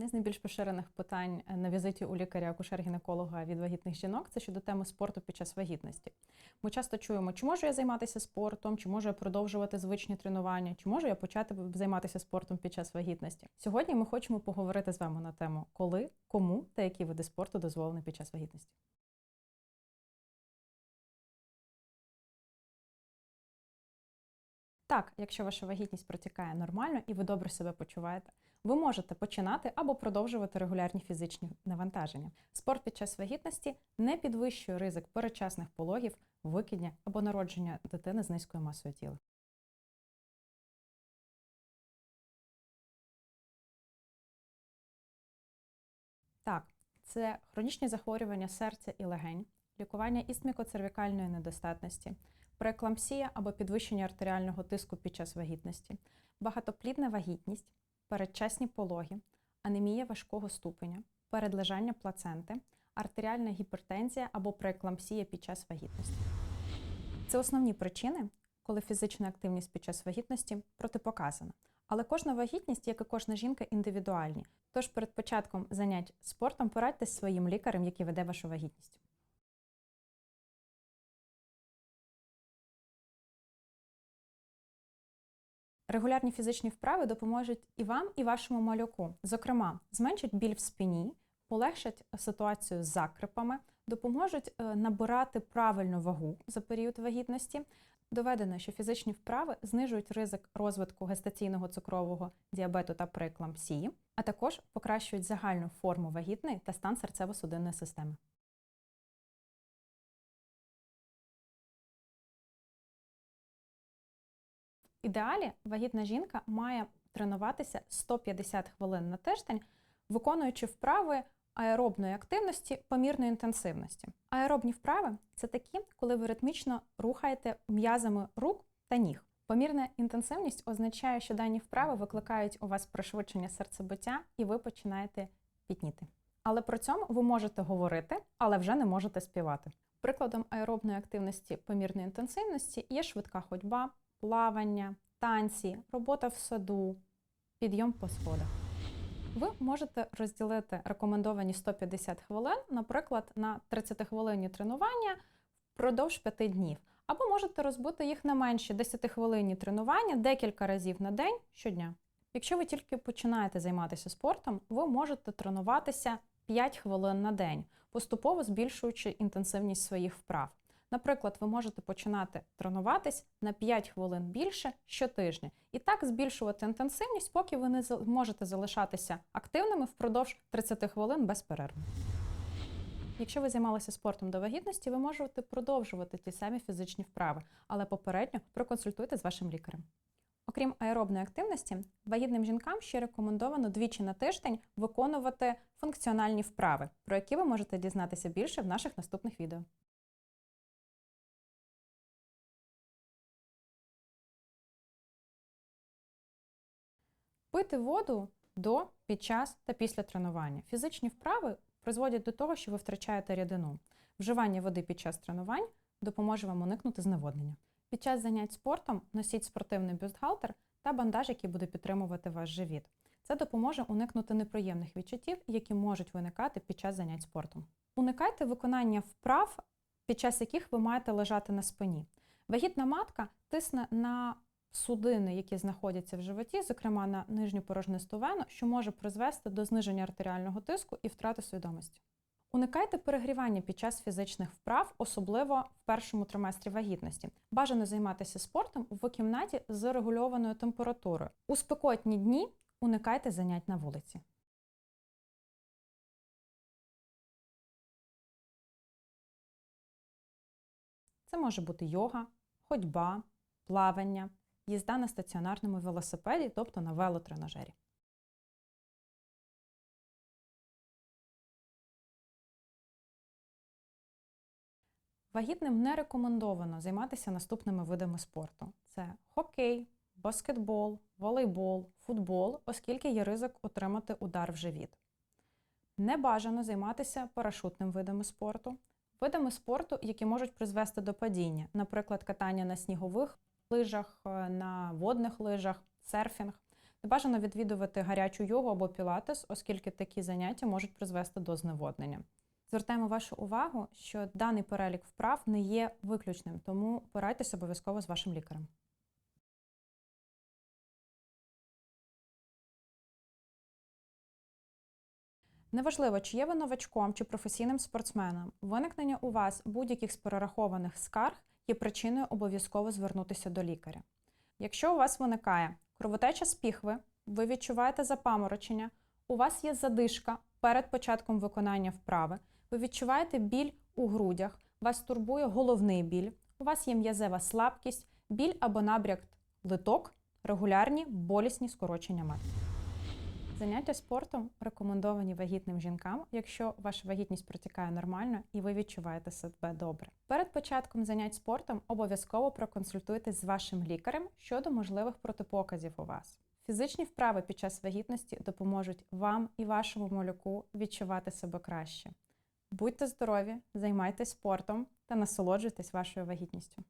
Одне з найбільш поширених питань на візиті у лікаря-акушер-гінеколога від вагітних жінок це щодо теми спорту під час вагітності. Ми часто чуємо, чи можу я займатися спортом, чи можу я продовжувати звичні тренування, чи можу я почати займатися спортом під час вагітності. Сьогодні ми хочемо поговорити з вами на тему, коли, кому та які види спорту дозволені під час вагітності. Так, якщо ваша вагітність протікає нормально і ви добре себе почуваєте, ви можете починати або продовжувати регулярні фізичні навантаження. Спорт під час вагітності не підвищує ризик перечасних пологів, викидня або народження дитини з низькою масою тіла. Так, це хронічні захворювання серця і легень, лікування істмікоцервікальної недостатності, прееклампсія або підвищення артеріального тиску під час вагітності, багатоплідна вагітність, передчасні пологи, анемія важкого ступеня, передлежання плаценти, артеріальна гіпертензія або прееклампсія під час вагітності. Це основні причини, коли фізична активність під час вагітності протипоказана. Але кожна вагітність, як і кожна жінка, індивідуальні. Тож перед початком занять спортом порадьтесь своїм лікарем, який веде вашу вагітність. Регулярні фізичні вправи допоможуть і вам, і вашому малюку. Зокрема, зменшать біль в спині, полегшать ситуацію з закрипами, допоможуть е, набирати правильну вагу за період вагітності. Доведено, що фізичні вправи знижують ризик розвитку гестаційного цукрового діабету та прееклампсії, а також покращують загальну форму вагітної та стан серцево-судинної системи. Ідеалі вагітна жінка має тренуватися 150 хвилин на тиждень, виконуючи вправи аеробної активності помірної інтенсивності. Аеробні вправи це такі, коли ви ритмічно рухаєте м'язами рук та ніг. Помірна інтенсивність означає, що дані вправи викликають у вас пришвидшення серцебиття, і ви починаєте пітніти. Але при цьому ви можете говорити, але вже не можете співати. Прикладом аеробної активності помірної інтенсивності є швидка ходьба, плавання, танці, робота в саду, підйом по сходах. Ви можете розділити рекомендовані 150 хвилин, наприклад, на 30-хвилинні тренування впродовж 5 днів. Або можете розбити їх на менші 10-хвилинні тренування декілька разів на день щодня. Якщо ви тільки починаєте займатися спортом, ви можете тренуватися 5 хвилин на день, поступово збільшуючи інтенсивність своїх вправ. Наприклад, ви можете починати тренуватись на 5 хвилин більше щотижня. І так збільшувати інтенсивність, поки ви не можете залишатися активними впродовж 30 хвилин без перерви. Якщо ви займалися спортом до вагітності, ви можете продовжувати ті самі фізичні вправи, але попередньо проконсультуйте з вашим лікарем. Окрім аеробної активності, вагітним жінкам ще рекомендовано двічі на тиждень виконувати функціональні вправи, про які ви можете дізнатися більше в наших наступних відео. Пити воду до, під час та після тренування. Фізичні вправи призводять до того, що ви втрачаєте рідину. Вживання води під час тренувань допоможе вам уникнути зневоднення. Під час занять спортом носіть спортивний бюстгальтер та бандаж, який буде підтримувати ваш живіт. Це допоможе уникнути неприємних відчуттів, які можуть виникати під час занять спортом. Уникайте виконання вправ, під час яких ви маєте лежати на спині. Вагітна матка тисне на судини, які знаходяться в животі, зокрема на нижню порожнисту вену, що може призвести до зниження артеріального тиску і втрати свідомості. Уникайте перегрівання під час фізичних вправ, особливо в першому триместрі вагітності. Бажано займатися спортом в кімнаті з регульованою температурою. У спекотні дні уникайте занять на вулиці. Це може бути йога, ходьба, плавання, їзда на стаціонарному велосипеді, тобто на велотренажері. Вагітним не рекомендовано займатися наступними видами спорту: це хокей, баскетбол, волейбол, футбол, оскільки є ризик отримати удар в живіт. Не бажано займатися парашутним видами спорту, видами спорту, які можуть призвести до падіння, наприклад, катання на снігових лижах, е, на водних лижах, серфінг. Не бажано відвідувати гарячу йогу або пілатес, оскільки такі заняття можуть призвести до зневоднення. Звертаємо вашу увагу, що даний перелік вправ не є виключним, тому порадьтесь обов'язково з вашим лікарем. Неважливо, чи є ви новачком чи професійним спортсменом, виникнення у вас будь-яких з перерахованих скарг є причиною обов'язково звернутися до лікаря. Якщо у вас виникає кровотеча з піхви, ви відчуваєте запаморочення, у вас є задишка перед початком виконання вправи, ви відчуваєте біль у грудях, вас турбує головний біль, у вас є м'язева слабкість, біль або набряк литок, регулярні болісні скорочення матки. Заняття спортом рекомендовані вагітним жінкам, якщо ваша вагітність протікає нормально і ви відчуваєте себе добре. Перед початком занять спортом обов'язково проконсультуйтесь з вашим лікарем щодо можливих протипоказів у вас. Фізичні вправи під час вагітності допоможуть вам і вашому малюку відчувати себе краще. Будьте здорові, займайтесь спортом та насолоджуйтесь вашою вагітністю.